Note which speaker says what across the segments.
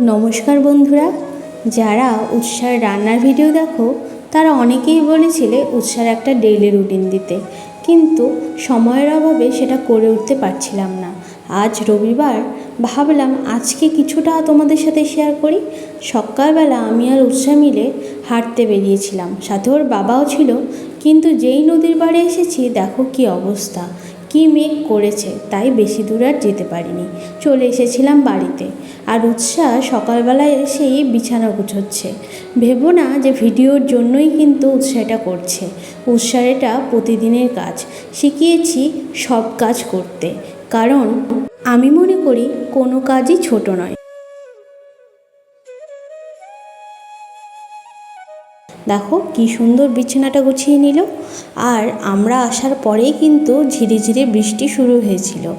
Speaker 1: নমস্কার বন্ধুরা, যারা উৎসার রান্নার ভিডিও দেখো, তারা অনেকেই বলেছিলে উৎসার একটা ডেইলি রুটিন দিতে। কিন্তু সময়ের অভাবে সেটা করে উঠতে পারছিলাম না। আজ রবিবার, ভাবলাম আজকে কিছুটা তোমাদের সাথে শেয়ার করি। সকালবেলা আমি আর উৎসাহ মিলে হাঁটতে বেরিয়েছিলাম। সাথে ওর বাবাও ছিল, কিন্তু যেই নদীর পাড়ে এসেছি, দেখো কি অবস্থা। কি মেঘ করেছে তাই বেশি দূর আর যেতে পারিনি। চলে এসেছিলাম বাড়িতে। আর উৎসাহ সকালবেলায় এসেই বিছানা গুছোচ্ছে। ভেবো না যে ভিডিওর জন্যই কিন্তু উৎসাহটা করছে। উৎসাহ এটা প্রতিদিনের কাজ। শিখিয়েছি সব কাজ করতে। কারণ আমি মনে করি কোনো কাজই ছোট নয়। দেখো কি সুন্দর বিছানাটা গুছিয়ে নিল। আর আমরা আসার পরেই কিন্তু ঝিরে ঝিরে বৃষ্টি শুরু হয়েছিল।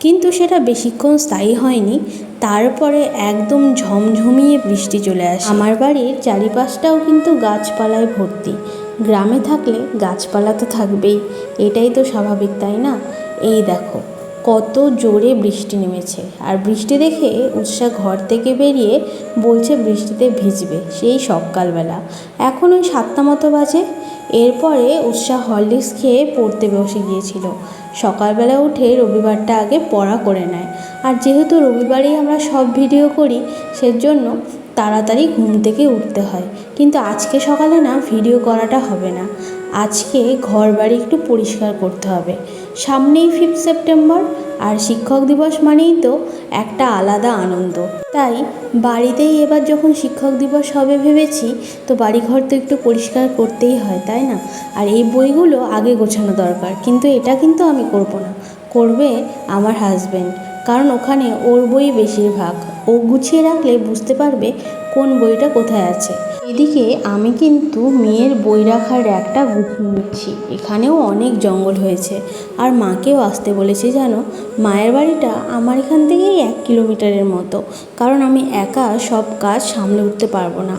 Speaker 1: কিন্তু সেটা বেশিক্ষণ স্থায়ী হয়নি। তারপরে একদম ঝমঝমিয়ে বৃষ্টি চলে আসে। আমার বাড়ির চারিপাশটাও কিন্তু গাছপালায় ভর্তি। গ্রামে থাকলে গাছপালা তো থাকবেই। এটাই তো স্বাভাবিক, তাই না? এই দেখো। কত জোরে বৃষ্টি নেমেছে। আর বৃষ্টি দেখে উৎসাহ ঘর থেকে বেরিয়ে বলছে বৃষ্টিতে ভিজবে সেই সকালবেলা। এখন ওই সাতটা মতো বাজে। এরপরে উৎসাহ হরলিক্স খেয়ে পড়তে বসে গিয়েছিল। সকালবেলা উঠে রবিবারটা আগে পড়া করে নেয়। আর যেহেতু রবিবারেই আমরা সব ভিডিও করি, সেজন্য তাড়াতাড়ি ঘুম থেকে উঠতে হয়। কিন্তু আজকে সকালে না ভিডিও করাটা হবে না। আজকে ঘর বাড়ি একটু পরিষ্কার করতে হবে। সামনেই ফিফথ সেপ্টেম্বর আর শিক্ষক দিবস মানেই তো একটা আলাদা আনন্দ। তাই বাড়িতেই এবার যখন শিক্ষক দিবস হবে ভেবেছি, তো বাড়িঘর তো একটু পরিষ্কার করতেই হয়, তাই না? আর এই বইগুলো আগে গোছানো দরকার, কিন্তু এটা কিন্তু আমি করব না। করবে আমার হাজব্যান্ড কারণ ওখানে ওর বই বেশিরভাগ। ও গুছিয়ে রাখলে বুঝতে পারবে কোন বইটা কোথায় আছে। এদিকে আমি কিন্তু মেয়ের বই রাখার একটা গুছিয়ে নিচ্ছি এখানেও অনেক জঙ্গল হয়েছে। আর মাকেও আসতে বলেছি, জানো? মায়ের বাড়িটা আমার এখান থেকেই এক কিলোমিটারের মতো। কারণ আমি একা সব কাজ সামলে উঠতে পারব না।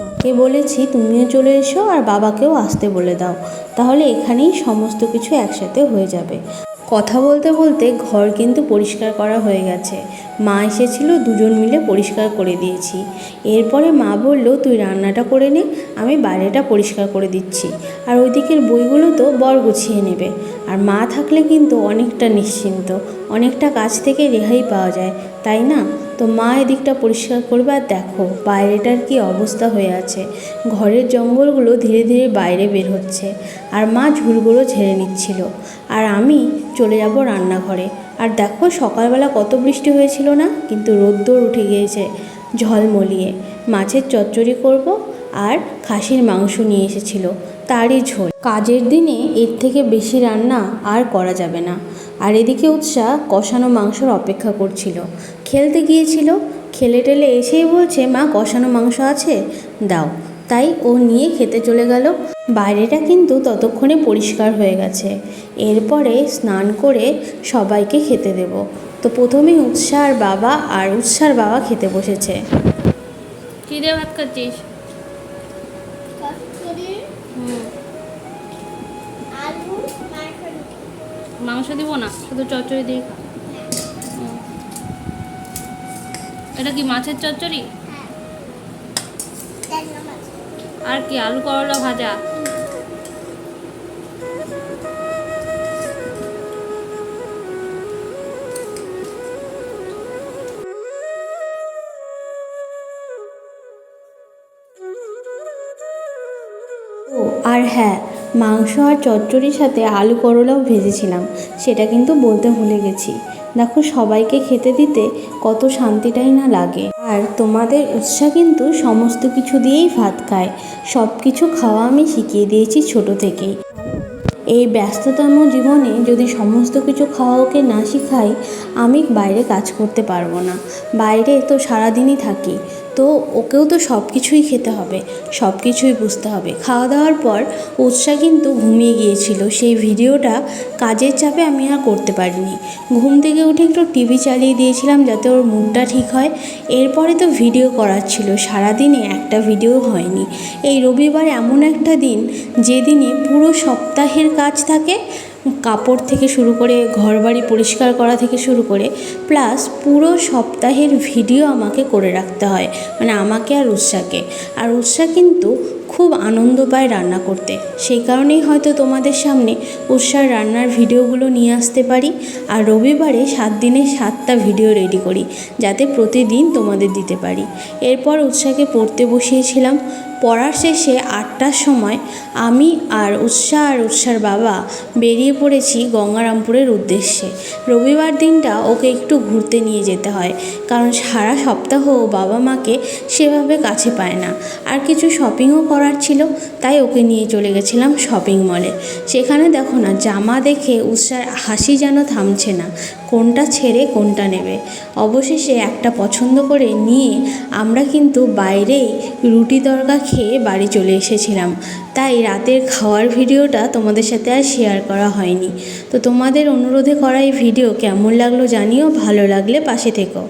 Speaker 1: মাকে বলেছি, তুমিও চলে এসো আর বাবাকেও আসতে বলে দাও। তাহলে এখানেই সমস্ত কিছু একসাথে হয়ে যাবে। কথা বলতে বলতে ঘর কিন্তু পরিষ্কার করা হয়ে গেছে। মা এসেছিল, দুজন মিলে পরিষ্কার করে দিয়েছি। এরপরে মা বলল, তুই রান্নাটা করে নে, আমি বাইরেটা পরিষ্কার করে দিচ্ছি। আর ওইদিকের বইগুলো তো বর গুছিয়ে নেবে আর মা থাকলে কিন্তু অনেকটা নিশ্চিন্ত, অনেকটা কাজ থেকে রেহাই পাওয়া যায়, তাই না? তো মা এদিকটা পরিষ্কার করবে আর দেখো, বাইরেটার কি অবস্থা হয়ে আছে। ঘরের জঙ্গলগুলো ধীরে ধীরে বাইরে বের হচ্ছে। আর মা ঝুলগুলো ঝেড়ে নিচ্ছিল। আর আমি চলে যাব রান্নাঘরে। আর দেখো সকালবেলা কত বৃষ্টি হয়েছিল না? কিন্তু রোদ্দুর উঠে গিয়েছে ঝলমলিয়ে মাছের চচ্চড়ি করব আর খাসির মাংস নিয়ে এসেছিল, তারই ঝোল। কাজের দিনে এর থেকে বেশি রান্না আর করা যাবে না। আর এদিকে উৎসাহ কষানো মাংসর অপেক্ষা করছিল। খেলতে গিয়েছিল, খেলে টেলে এসেই বলছে, মা, কষানো মাংস আছে? দাও। তাই ও নিয়ে খেতে চলে গেল। বাইরেটা কিন্তু ততক্ষণে পরিষ্কার হয়ে গেছে। এরপরে স্নান করে সবাইকে খেতে দেব। তো প্রথমেই উৎসার বাবা আর উৎসার বাবা খেতে বসেছে।
Speaker 2: কি দিয়ে ভাত খাচ্ছিস? হুম।
Speaker 3: মাংস
Speaker 2: মাংস দিব না? শুধু চচ্চড়ি দিয়ে খা। এটা কি মাছের চচ্চড়ি? আর কি আলু করলা ভাজা?
Speaker 1: ও, আর হ্যাঁ মাংস আর চচ্চড়ির সাথে আলু করলাও ভেজেছিলাম, সেটা কিন্তু বলতে ভুলে গেছি। দেখো সবাইকে খেতে দিতে কত শান্তিটাই না লাগে। আর তোমাদের উৎসাহ কিন্তু সমস্ত কিছু দিয়েই ভাত খায় সব কিছু খাওয়া আমি শিখিয়ে দিয়েছি ছোট থেকেই। এই ব্যস্ততম জীবনে যদি সমস্ত কিছু খাওয়া ওকে না শিখাই, আমি বাইরে কাজ করতে পারব না। বাইরে তো সারাদিনই থাকি তো ওকেও তো সব কিছুই খেতে হবে সব কিছুই বুঝতে হবে। খাওয়া দাওয়ার পর উৎসাহ কিন্তু ঘুমিয়ে গিয়েছিল। সেই ভিডিওটা কাজের চাপে আমি আর করতে পারিনি। ঘুম থেকে উঠে একটু টিভি চালিয়ে দিয়েছিলাম যাতে ওর মুডটা ঠিক হয়। এরপরে তো ভিডিও করার ছিল। সারাদিনে একটা ভিডিও হয়নি। এই রবিবার এমন একটা দিন যেদিনে পুরো সপ্তাহের কাজ থাকে কাপড় থেকে শুরু করে, ঘরবাড়ি পরিষ্কার করা থেকে শুরু করে প্লাস পুরো সপ্তাহের ভিডিও আমাকে করে রাখতে হয়। মানে আমাকে আর উৎসাকে আর উৎসা কিন্তু খুব আনন্দ পায় রান্না করতে। সেই কারণেই হয়তো তোমাদের সামনে উৎসার রান্নার ভিডিওগুলো নিয়ে আসতে পারি। আর রবিবারে সাত দিনে সাতটা ভিডিও রেডি করি, যাতে প্রতিদিন তোমাদের দিতে পারি। এরপর উৎসাকে পড়তে বসিয়েছিলাম। পড়ার শেষে আটটার সময় আমি আর উৎসাহ আর উৎসার বাবা বেরিয়ে পড়েছি গঙ্গারামপুরের উদ্দেশ্যে। রবিবার দিনটা ওকে একটু ঘুরতে নিয়ে যেতে হয়, কারণ সারা সপ্তাহ ও বাবা মাকে সেভাবে কাছে পায় না। আর কিছু শপিংও করার ছিল, তাই ওকে নিয়ে চলে গেছিলাম শপিং মলে সেখানে দেখো না, জামা দেখে উৎসার হাসি যেন থামছে না। কোনটা ছেড়ে কোনটা নেবে। অবশেষে একটা পছন্দ করে নিয়ে আমরা কিন্তু বাইরেই রুটি তরকা খেয়ে বাড়ি চলে এসেছিলাম। তাই রাতের খাওয়ার ভিডিওটা তোমাদের সাথে আর শেয়ার করা হয়নি। তো তোমাদের অনুরোধে করা এই ভিডিও কেমন লাগল জানিও, ভালো লাগলে পাশে থেকো।